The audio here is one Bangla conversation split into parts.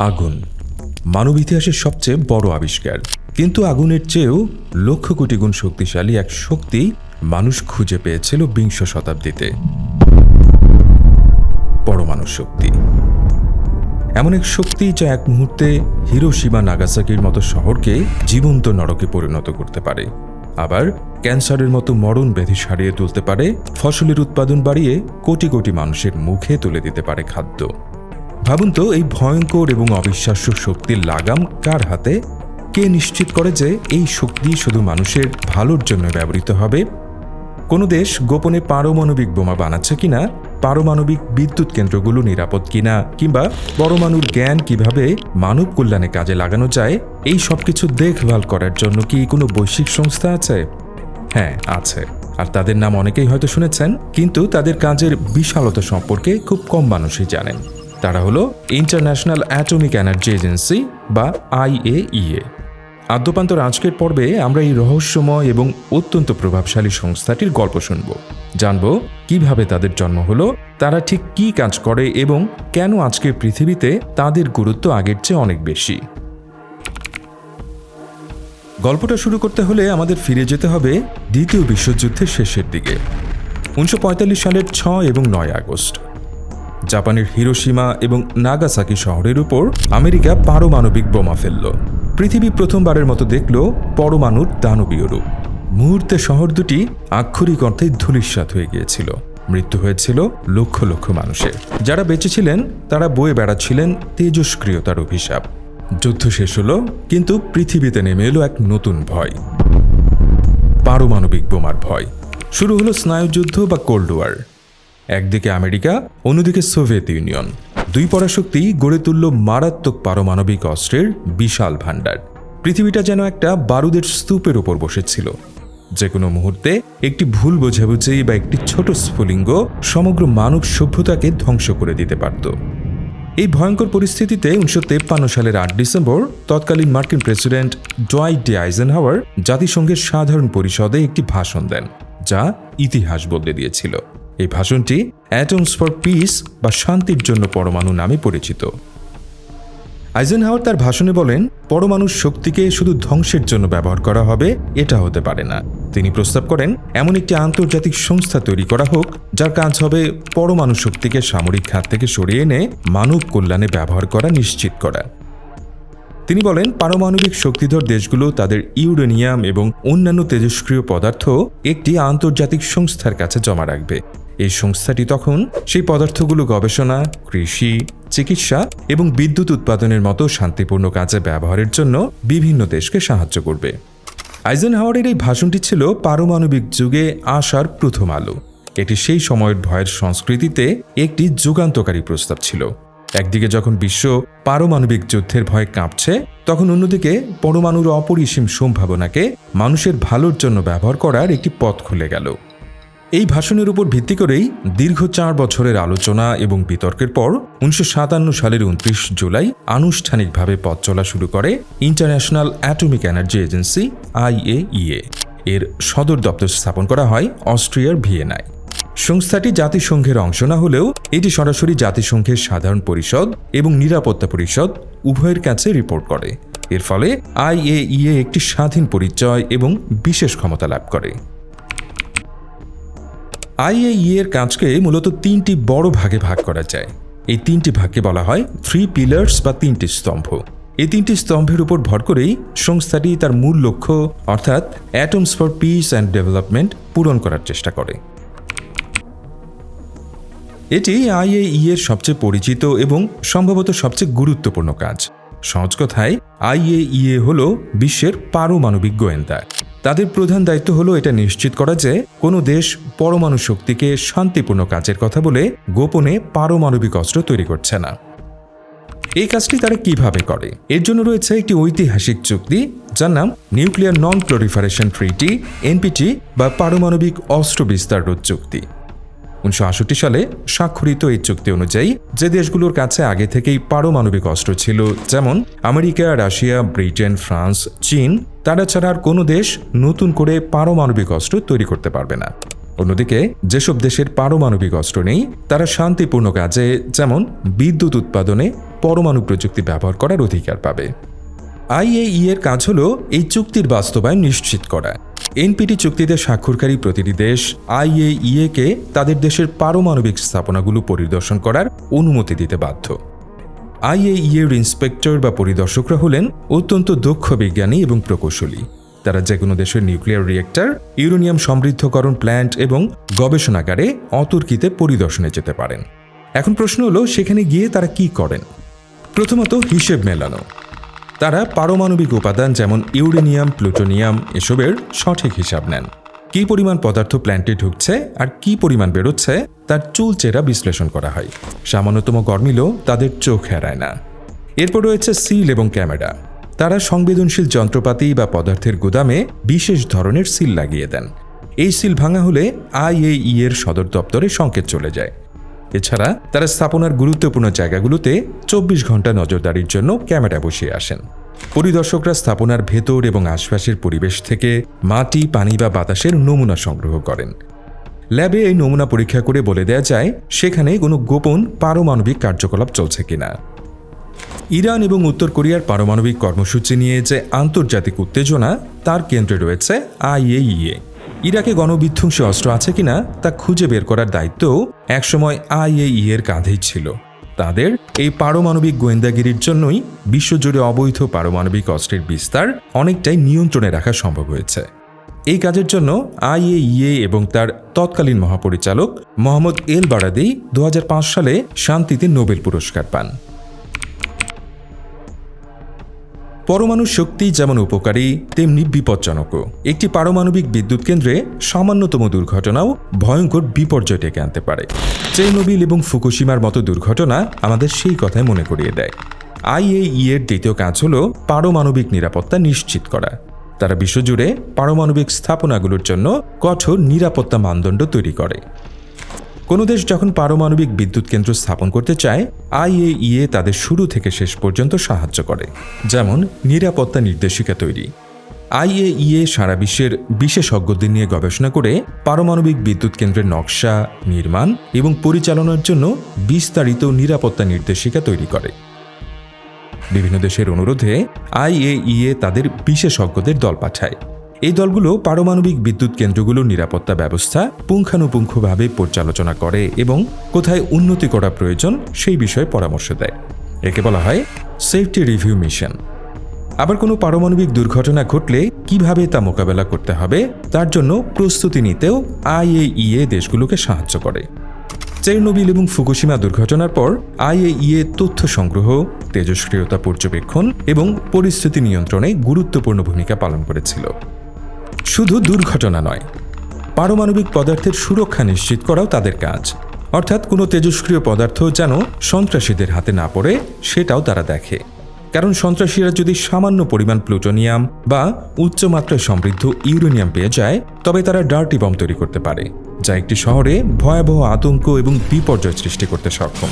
আগুন। মানব ইতিহাসের সবচেয়ে বড় আবিষ্কার। কিন্তু আগুনের চেয়েও লক্ষ কোটি গুণ শক্তিশালী এক শক্তি মানুষ খুঁজে পেয়েছিল বিংশ শতাব্দীতে। পরমাণু শক্তি। এমন এক শক্তি যা এক মুহূর্তে হিরোশিমা নাগাসাকির মতো শহরকে জীবন্ত নরকে পরিণত করতে পারে। আবার ক্যান্সারের মতো মরণ ব্যাধি সারিয়ে তুলতে পারে, ফসলের উৎপাদন বাড়িয়ে কোটি কোটি মানুষের মুখে তুলে দিতে পারে খাদ্য। ভাবুন তো, এই ভয়ঙ্কর এবং অবিশ্বাস্য শক্তির লাগাম কার হাতে? কে নিশ্চিত করে যে এই শক্তি শুধু মানুষের ভালোর জন্য ব্যবহৃত হবে? কোনো দেশ গোপনে পারমাণবিক বোমা বানাচ্ছে কিনা, পারমাণবিক বিদ্যুৎ কেন্দ্রগুলো নিরাপদ কিনা, কিংবা পরমাণুর জ্ঞান কীভাবে মানব কল্যাণে কাজে লাগানো যায়, এই সব কিছু দেখভাল করার জন্য কি কোনো বৈশ্বিক সংস্থা আছে? হ্যাঁ আছে। আর তাদের নাম অনেকেই হয়তো শুনেছেন, কিন্তু তাদের কাজের বিশালতা সম্পর্কে খুব কম মানুষই জানেন। তারা হলো ইন্টারন্যাশনাল অ্যাটমিক এনার্জি এজেন্সি বা আইএইএ আদ্যপান্তর আজকের পর্বে আমরা এই রহস্যময় এবং অত্যন্ত প্রভাবশালী সংস্থাটির গল্প শুনব। জানব কীভাবে তাদের জন্ম হলো, তারা ঠিক কি কাজ করে এবং কেন আজকের পৃথিবীতে তাদের গুরুত্ব আগের চেয়ে অনেক বেশি। গল্পটা শুরু করতে হলে আমাদের ফিরে যেতে হবে দ্বিতীয় বিশ্বযুদ্ধের শেষের দিকে। উনিশশো পঁয়তাল্লিশ সালের ছয় এবং নয় আগস্ট। জাপানের হিরোসীমা এবং নাগাসাকি শহরের উপর আমেরিকা পারমাণবিক বোমা ফেলল। পৃথিবী প্রথমবারের মতো দেখল পরমাণুর দানবীয় রূপ। মুহূর্তে শহর দুটি আক্ষরিক অর্থে ধূলিসাৎ হয়ে গিয়েছিল। মৃত্যু হয়েছিল লক্ষ লক্ষ মানুষের। যারা বেঁচেছিলেন তারা বয়ে বেড়াচ্ছিলেন তেজস্ক্রিয়তার অভিশাপ। যুদ্ধ শেষ হলো, কিন্তু পৃথিবীতে নেমে এলো এক নতুন ভয়। পারমাণবিক বোমার ভয়। শুরু হলো স্নায়ুযুদ্ধ বা কোল্ড ওয়ার। একদিকে আমেরিকা, অন্যদিকে সোভিয়েত ইউনিয়ন। দুই পরাশক্তি গড়ে তুলল মারাত্মক পারমাণবিক অস্ত্রের বিশাল ভাণ্ডার। পৃথিবীটা যেন একটা বারুদের স্তূপের ওপর বসেছিল। যে কোনো মুহূর্তে একটি ভুল বোঝাবুঝি বা একটি ছোট স্ফুলিঙ্গ সমগ্র মানব সভ্যতাকে ধ্বংস করে দিতে পারত। এই ভয়ঙ্কর পরিস্থিতিতে উনিশশো তেপ্পান্ন সালের আট ডিসেম্বর তৎকালীন মার্কিন প্রেসিডেন্ট ডোয়াইট ডি আইজেনহাওয়ার জাতিসংঘের সাধারণ পরিষদে একটি ভাষণ দেন, যা ইতিহাস বদলে দিয়েছিল। এই ভাষণটি অ্যাটমস ফর পিস বা শান্তির জন্য পরমাণু নামে পরিচিত। আইজেনহাওয়ার তার ভাষণে বলেন, পরমাণুর শক্তিকে শুধু ধ্বংসের জন্য ব্যবহার করা হবে, এটা হতে পারে না। তিনি প্রস্তাব করেন, এমন একটি আন্তর্জাতিক সংস্থা তৈরি করা হোক, যার কাজ হবে পরমাণু শক্তিকে সামরিক খাত থেকে সরিয়ে এনে মানব কল্যাণে ব্যবহার করা নিশ্চিত করা। তিনি বলেন, পারমাণবিক শক্তিধর দেশগুলো তাদের ইউরেনিয়াম এবং অন্যান্য তেজস্ক্রিয় পদার্থ একটি আন্তর্জাতিক সংস্থার কাছে জমা রাখবে। এই সংস্থাটি তখন সেই পদার্থগুলো গবেষণা, কৃষি, চিকিৎসা এবং বিদ্যুৎ উৎপাদনের মতো শান্তিপূর্ণ কাজে ব্যবহারের জন্য বিভিন্ন দেশকে সাহায্য করবে। আইজেন হাওয়ারের এই ভাষণটি ছিল পারমাণবিক যুগে আসার প্রথম আলো। এটি সেই সময়ের ভয়ের সংস্কৃতিতে একটি যুগান্তকারী প্রস্তাব ছিল। একদিকে যখন বিশ্ব পারমাণবিক যুদ্ধের ভয়ে কাঁপছে, তখন অন্যদিকে পরমাণুর অপরিসীম সম্ভাবনাকে মানুষের ভালোর জন্য ব্যবহার করার একটি পথ খুলে গেল। এই ভাষণের উপর ভিত্তি করেই দীর্ঘ চার বছরের আলোচনা এবং বিতর্কের পর উনিশশো সাতান্ন সালের উনত্রিশ জুলাই আনুষ্ঠানিকভাবে পথ চলা শুরু করে international atomic energy agency, IAEA. এর সদর দপ্তর স্থাপন করা হয় অস্ট্রিয়ার ভিয়েনায়। সংস্থাটি জাতিসংঘের অংশ না হলেও এটি সরাসরি জাতিসংঘের সাধারণ পরিষদ এবং নিরাপত্তা পরিষদ উভয়ের কাছে রিপোর্ট করে। এর ফলে আইএইএ একটি স্বাধীন পরিচয় এবং বিশেষ ক্ষমতা লাভ করে। আইএইএ এর কাজকে মূলত তিনটি বড় ভাগে ভাগ করা যায়। এই তিনটি ভাগকে বলা হয় থ্রি পিলার্স বা তিনটি স্তম্ভ। এই তিনটি স্তম্ভের উপর ভর করেই সংস্থাটি তার মূল লক্ষ্য, অর্থাৎ atoms for peace and development পূরণ করার চেষ্টা করে। এটি আইএই এর সবচেয়ে পরিচিত এবং সম্ভবত সবচেয়ে গুরুত্বপূর্ণ কাজ। সহজ কথায়, আইএইএ হল বিশ্বের পারমাণবিক গোয়েন্দা। তাদের প্রধান দায়িত্ব হলো এটা নিশ্চিত করা যে কোনো দেশ পরমাণু শক্তিকে শান্তিপূর্ণ কাজের কথা বলে গোপনে পারমাণবিক অস্ত্র তৈরি করছে না। এই কাজটি তারা কীভাবে করে? এর জন্য রয়েছে একটি ঐতিহাসিক চুক্তি, যার নাম nuclear non proliferation treaty NPT বা পারমাণবিক অস্ত্র বিস্তার রোধ চুক্তি। উনিশশো আটষট্টি সালে স্বাক্ষরিত এই চুক্তি অনুযায়ী যে দেশগুলোর কাছে আগে থেকেই পারমাণবিক অস্ত্র ছিল, যেমন আমেরিকা, রাশিয়া, ব্রিটেন, ফ্রান্স, চীন তারা ছাড়া আর কোনো দেশ নতুন করে পারমাণবিক অস্ত্র তৈরি করতে পারবে না। অন্যদিকে, যেসব দেশের পারমাণবিক অস্ত্র নেই, তারা শান্তিপূর্ণ কাজে, যেমন বিদ্যুৎ উৎপাদনে পরমাণু প্রযুক্তি ব্যবহার করার অধিকার পাবে। আইএই এর কাজ হল এই চুক্তির বাস্তবায়ন নিশ্চিত করা। এনপিটি চুক্তিতে স্বাক্ষরকারী প্রতিটি দেশ আইএইএ কে তাদের দেশের পারমাণবিক স্থাপনাগুলো পরিদর্শন করার অনুমতি দিতে বাধ্য। আইএই এর ইন্সপেক্টর বা পরিদর্শকরা হলেন অত্যন্ত দক্ষ বিজ্ঞানী এবং প্রকৌশলী। তারা যে কোনো দেশের নিউক্লিয়ার রিয়েক্টর, ইউরেনিয়াম সমৃদ্ধকরণ প্ল্যান্ট এবং গবেষণাগারে অতর্কিতে পরিদর্শনে যেতে পারেন। এখন প্রশ্ন হলো, সেখানে গিয়ে তারা কি করেন? প্রথমত হিসেব মেলানো। তারা পারমাণবিক উপাদান যেমন ইউরেনিয়াম, প্লুটোনিয়াম এসবের সঠিক হিসাব নেন। কী পরিমাণ পদার্থ প্ল্যান্টে ঢুকছে আর কি পরিমাণ বেরোচ্ছে, তার চুল চেরা বিশ্লেষণ করা হয়। সামান্যতম গরমিলও তাদের চোখ হেরায় না। এরপর রয়েছে সিল এবং ক্যামেরা। তারা সংবেদনশীল যন্ত্রপাতি বা পদার্থের গুদামে বিশেষ ধরনের সিল লাগিয়ে দেন। এই সিল ভাঙা হলে আইএই এর সদর দপ্তরে সংকেত চলে যায়। এছাড়া তারা স্থাপনার গুরুত্বপূর্ণ জায়গাগুলোতে চব্বিশ ঘণ্টা নজরদারির জন্য ক্যামেরা বসিয়ে আসেন। পরিদর্শকরা স্থাপনার ভেতর এবং আশপাশের পরিবেশ থেকে মাটি, পানি বা বাতাসের নমুনা সংগ্রহ করেন। ল্যাবে এই নমুনা পরীক্ষা করে বলে দেয়া যায়, সেখানে কোনো গোপন পারমাণবিক কার্যকলাপ চলছে কিনা। ইরান এবং উত্তর কোরিয়ার পারমাণবিক কর্মসূচি নিয়ে যে আন্তর্জাতিক উত্তেজনা, তার কেন্দ্রে রয়েছে আইএইএ। ইরাকে গণবিধ্বংসী অস্ত্র আছে কিনা তা খুঁজে বের করার দায়িত্ব একসময় আইএই এর কাঁধেই ছিল। তাদের এই পারমাণবিক গোয়েন্দাগিরির জন্যই বিশ্বজুড়ে অবৈধ পারমাণবিক অস্ত্রের বিস্তার অনেকটাই নিয়ন্ত্রণে রাখা সম্ভব হয়েছে। এই কাজের জন্য আইএইএ এবং তার তৎকালীন মহাপরিচালক মোহাম্মদ এল বারাদি দু হাজার পাঁচ সালে শান্তিতে নোবেল পুরস্কার পান। পরমাণু শক্তি যেমন উপকারী, তেমনি বিপজ্জনকও। একটি পারমাণবিক বিদ্যুৎ কেন্দ্রে সামান্যতম দুর্ঘটনাও ভয়ঙ্কর বিপর্যয় ডেকে আনতে পারে। চেরনোবিল এবং ফুকুশিমার মতো দুর্ঘটনা আমাদের সেই কথাই মনে করিয়ে দেয়। আইএই এর দ্বিতীয় কাজ হল পারমাণবিক নিরাপত্তা নিশ্চিত করা। তারা বিশ্বজুড়ে পারমাণবিক স্থাপনাগুলোর জন্য কঠোর নিরাপত্তা মানদণ্ড তৈরি করে। কোনো দেশ যখন পারমাণবিক বিদ্যুৎ কেন্দ্র স্থাপন করতে চায় আইএইএ তাদের শুরু থেকে শেষ পর্যন্ত সাহায্য করে, যেমন নিরাপত্তা নির্দেশিকা তৈরি। আইএইএ সারা বিশ্বের বিশেষজ্ঞদের নিয়ে গবেষণা করে পারমাণবিক বিদ্যুৎ কেন্দ্রের নকশা, নির্মাণ এবং পরিচালনার জন্য বিস্তারিত নিরাপত্তা নির্দেশিকা তৈরি করে। বিভিন্ন দেশের অনুরোধে আইএইএ তাদের বিশেষজ্ঞদের দল পাঠায়। এই দলগুলো পারমাণবিক বিদ্যুৎ কেন্দ্রগুলোর নিরাপত্তা ব্যবস্থা পুঙ্খানুপুঙ্খভাবে পর্যালোচনা করে এবং কোথায় উন্নতি করা প্রয়োজন সেই বিষয়ে পরামর্শ দেয়। একে বলা হয় সেফটি রিভিউ মিশন আবার কোনো পারমাণবিক দুর্ঘটনা ঘটলে কীভাবে তা মোকাবেলা করতে হবে তার জন্য প্রস্তুতি নিতেও আইএইএ দেশগুলোকে সাহায্য করে। চেরনোবিল এবং ফুকুশিমা দুর্ঘটনার পর আইএইএ তথ্য সংগ্রহ, তেজস্ক্রিয়তা পর্যবেক্ষণ এবং পরিস্থিতি নিয়ন্ত্রণে গুরুত্বপূর্ণ ভূমিকা পালন করেছিল। শুধু দুর্ঘটনা নয়, পারমাণবিক পদার্থের সুরক্ষা নিশ্চিত করাও তাদের কাজ। অর্থাৎ কোনো তেজস্ক্রিয় পদার্থ যেন সন্ত্রাসীদের হাতে না পড়ে, সেটাও তারা দেখে। কারণ সন্ত্রাসীরা যদি সামান্য পরিমাণ প্লুটোনিয়াম বা উচ্চমাত্রায় সমৃদ্ধ ইউরেনিয়াম পেয়ে যায়, তবে তারা ডার্টি বম তৈরি করতে পারে, যা একটি শহরে ভয়াবহ আতঙ্ক এবং বিপর্যয় সৃষ্টি করতে সক্ষম।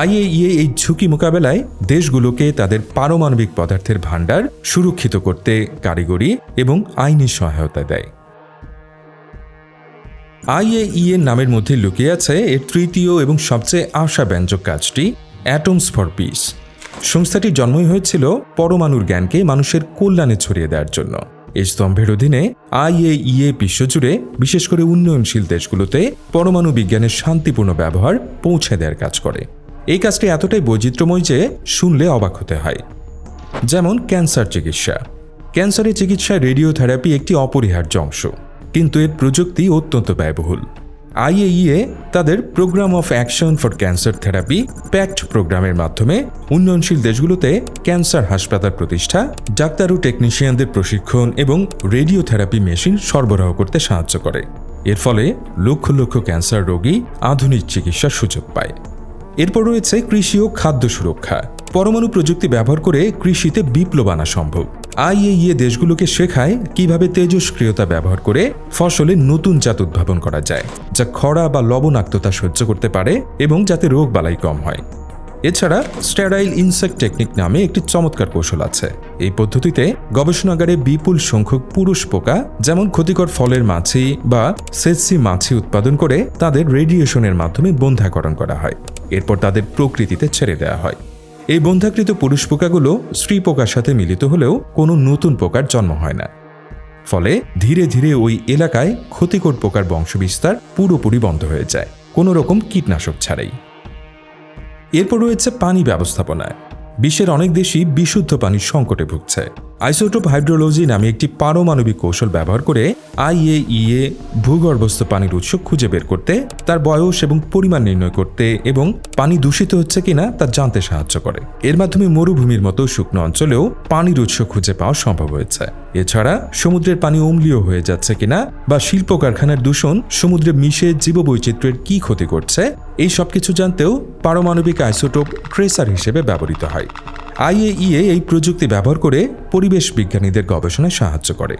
আইএইএ এই ঝুঁকি মোকাবেলায় দেশগুলোকে তাদের পারমাণবিক পদার্থের ভাণ্ডার সুরক্ষিত করতে কারিগরি এবং আইনি সহায়তা দেয়। আইএইএ নামের মধ্যে লুকিয়ে আছে এর তৃতীয় এবং সবচেয়ে আশাব্যঞ্জক কাজটি অ্যাটমস ফর পিস সংস্থাটির জন্মই হয়েছিল পরমাণুর জ্ঞানকে মানুষের কল্যাণে ছড়িয়ে দেওয়ার জন্য। এই স্তম্ভের অধীনে আইএইএ বিশ্বজুড়ে বিশেষ করে উন্নয়নশীল দেশগুলোতে পরমাণু বিজ্ঞানের শান্তিপূর্ণ ব্যবহার পৌঁছে দেওয়ার কাজ করে। এই কাজটি এতটাই বৈচিত্র্যময় যে শুনলে অবাক হতে হয়। যেমন ক্যান্সার চিকিৎসা। ক্যান্সারের চিকিৎসায় রেডিওথেরাপি একটি অপরিহার্য অংশ, কিন্তু এর প্রযুক্তি অত্যন্ত ব্যয়বহুল। আইএইএ তাদের programme of action for cancer therapy PACT প্রোগ্রামের মাধ্যমে উন্নয়নশীল দেশগুলোতে ক্যান্সার হাসপাতাল প্রতিষ্ঠা, ডাক্তার ও টেকনিশিয়ানদের প্রশিক্ষণ এবং রেডিওথেরাপি মেশিন সরবরাহ করতে সাহায্য করে। এর ফলে লক্ষ লক্ষ ক্যান্সার রোগী আধুনিক চিকিৎসার সুযোগ পায়। এরপর রয়েছে কৃষি ও খাদ্য সুরক্ষা। পরমাণু প্রযুক্তি ব্যবহার করে কৃষিতে বিপ্লব আনা সম্ভব। আইএইএ দেশগুলোকে শেখায় কীভাবে তেজস্ক্রিয়তা ব্যবহার করে ফসলে নতুন জাত উদ্ভাবন করা যায়, যা খরা বা লবণাক্ততা সহ্য করতে পারে এবং যাতে রোগ বালাই কম হয়। এছাড়া স্টেরাইল ইনসেক্ট টেকনিক নামে একটি চমৎকার কৌশল আছে। এই পদ্ধতিতে গবেষণাগারে বিপুল সংখ্যক পুরুষ পোকা, যেমন ক্ষতিকর ফলের মাছি বা সেসি মাছি উৎপাদন করে তাদের রেডিয়েশনের মাধ্যমে বন্ধ্যাকরণ করা হয়। এরপর তাদের প্রকৃতিতে ছেড়ে দেওয়া হয়। এই বন্ধাকৃত পুরুষ পোকাগুলো স্ত্রী পোকার সাথে মিলিত হলেও কোনো নতুন পোকার জন্ম হয় না। ফলে ধীরে ধীরে ওই এলাকায় ক্ষতিকর পোকার বংশবিস্তার পুরোপুরি বন্ধ হয়ে যায়। কোনো রকম কীটনাশক ছাড়াই। এরপর রয়েছে পানি ব্যবস্থাপনায়। বিশ্বের অনেক দেশই বিশুদ্ধ পানির সংকটে ভুগছে। আইসোটোপ হাইড্রোলজি নামে একটি পারমাণবিক কৌশল ব্যবহার করে আইএইএ ভূগর্ভস্থ পানির উৎস খুঁজে বের করতে, তার বয়স এবং পরিমাণ নির্ণয় করতে এবং পানি দূষিত হচ্ছে কিনা তা জানতে সাহায্য করে। এর মাধ্যমে মরুভূমির মতো শুকনো অঞ্চলেও পানির উৎস খুঁজে পাওয়া সম্ভব হয়েছে। এছাড়া সমুদ্রের পানি অম্লীয় হয়ে যাচ্ছে কিনা বা শিল্প কারখানার দূষণ সমুদ্রে মিশে জীববৈচিত্র্যের কি ক্ষতি করছে, এই সব কিছু জানতেও পারমাণবিক আইসোটোপ ট্রেসার হিসেবে ব্যবহৃত হয়। আইএইএ এই প্রযুক্তি ব্যবহার করে পরিবেশ বিজ্ঞানীদের গবেষণায় সাহায্য করে।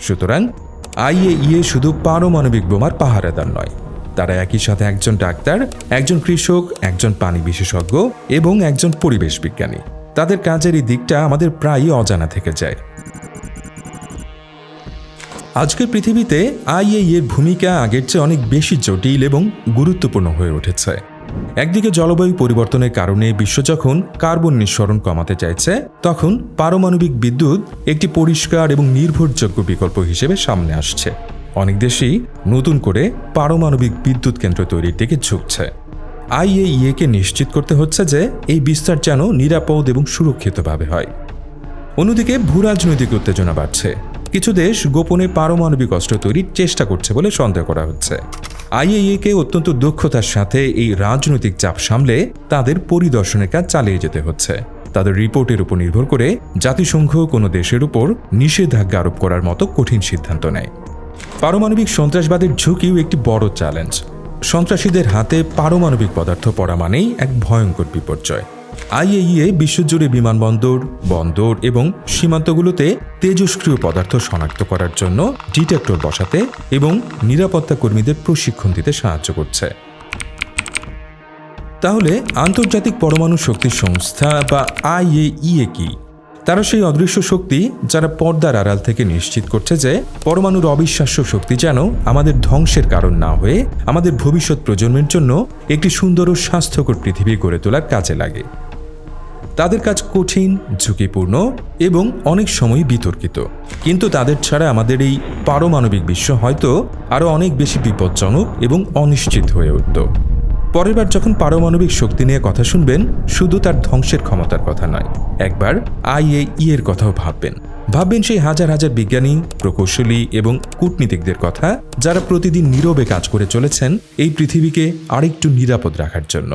সুতরাং, আইএইএ শুধু পারমাণবিক বোমার পাহারাদার নয়, তারা একই সাথে একজন ডাক্তার, একজন কৃষক, একজন পানি বিশেষজ্ঞ এবং একজন পরিবেশ বিজ্ঞানী। তাদের কাজের এই দিকটা আমাদের প্রায়ই অজানা থেকে যায়। আজকের পৃথিবীতে আইএই এর ভূমিকা আগের চেয়ে অনেক বেশি জটিল এবং গুরুত্বপূর্ণ হয়ে উঠেছে। একদিকে জলবায়ু পরিবর্তনের কারণে বিশ্ব যখন কার্বন নিঃসরণ কমাতে চাইছে, তখন পারমাণবিক বিদ্যুৎ একটি পরিষ্কার এবং নির্ভরযোগ্য বিকল্প হিসেবে সামনে আসছে। অনেক দেশই নতুন করে পারমাণবিক বিদ্যুৎ কেন্দ্র তৈরির দিকে ঝুঁকছে। আইএইএকে নিশ্চিত করতে হচ্ছে যে, এই বিস্তার যেন নিরাপদ এবং সুরক্ষিতভাবে হয়। অন্যদিকে ভূরাজনৈতিক উত্তেজনা বাড়ছে। কিছু দেশ গোপনে পারমাণবিক অস্ত্র তৈরির চেষ্টা করছে বলে সন্দেহ করা হচ্ছে। আইএইএকে অত্যন্ত দক্ষতার সাথে এই রাজনৈতিক চাপ সামলে তাদের পরিদর্শনের কাজ চালিয়ে যেতে হচ্ছে। তাদের রিপোর্টের উপর নির্ভর করে জাতিসংঘ কোনো দেশের উপর নিষেধাজ্ঞা আরোপ করার মতো কঠিন সিদ্ধান্ত নেয়। পারমাণবিক সন্ত্রাসবাদের ঝুঁকিও একটি বড় চ্যালেঞ্জ সন্ত্রাসীদের হাতে পারমাণবিক পদার্থ পড়া মানেই এক ভয়ঙ্কর বিপর্যয়। আইএইএ বিশ্বজুড়ে বিমানবন্দর, বন্দর এবং সীমান্তগুলোতে তেজস্ক্রিয় পদার্থ শনাক্ত করার জন্য ডিটেক্টর বসাতে এবং নিরাপত্তা কর্মীদের প্রশিক্ষণ দিতে সাহায্য করছে। তাহলে আন্তর্জাতিক পরমাণু শক্তি সংস্থা বা আইএইএ কি? তারা সেই অদৃশ্য শক্তি যারা পর্দার আড়াল থেকে নিশ্চিত করছে যে পরমাণুর অবিশ্বাস্য শক্তি যেন আমাদের ধ্বংসের কারণ না হয়ে আমাদের ভবিষ্যৎ প্রজন্মের জন্য একটি সুন্দর ও স্বাস্থ্যকর পৃথিবী গড়ে তোলার কাজে লাগে। তাদের কাজ কঠিন, ঝুঁকিপূর্ণ এবং অনেক সময় বিতর্কিত। কিন্তু তাদের ছাড়া আমাদের এই পারমাণবিক বিশ্ব হয়তো আরও অনেক বেশি বিপজ্জনক এবং অনিশ্চিত হয়ে উঠত। পরের বার যখন পারমাণবিক শক্তি নিয়ে কথা শুনবেন, শুধু তার ধ্বংসের ক্ষমতার কথা নয়, একবার আইএই এর কথাও ভাববেন। ভাববেন সেই হাজার হাজার বিজ্ঞানী, প্রকৌশলী এবং কূটনীতিকদের কথা যারা প্রতিদিন নীরবে কাজ করে চলেছেন এই পৃথিবীকে আরেকটু নিরাপদ রাখার জন্য।